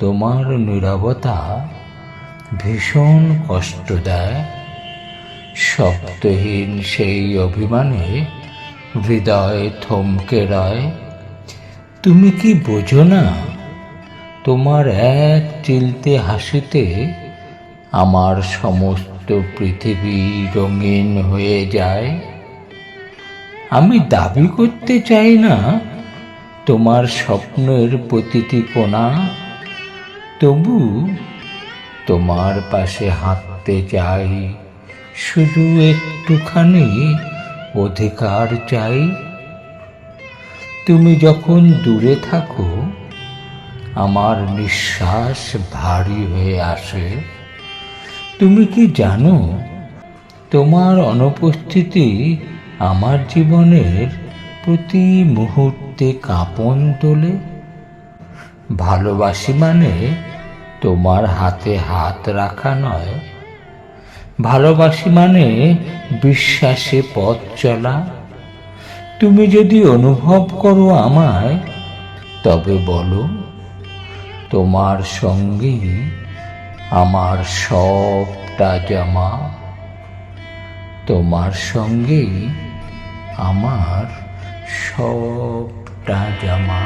তোমার নীরবতা ভীষণ কষ্ট দেয়। শব্দহীন সেই অভিমানে হৃদয় থমকে রয়। তুমি কি বোঝো না, তোমার এক চিলতে হাসিতে আমার সমস্ত পৃথিবী রঙিন হয়ে যায়। আমি দাবি করতে চাই না, তোমার স্বপ্নের প্রতিটি কোণা তবু তোমার পাশে হাঁটতে চাই, শুধু একটুখানি অধিকার চাই। তুমি যখন দূরে থাকো, আমার নিঃশ্বাস ভারী হয়ে আসে। তুমি কি জানো, তোমার অনুপস্থিতি আমার জীবনের প্রতি মুহূর্তে কাঁপন তোলে? ভালোবাসি মানে তোমার হাতে হাত রাখা নয়। ভালোবাসি মানে বিশ্বাসে পথ চলা। তুমি যদি অনুভব করো আমায়, তবে বলো, তোমার সঙ্গেই আমার সবটা জামা। তোমার সঙ্গেই আমার সবটা জমা।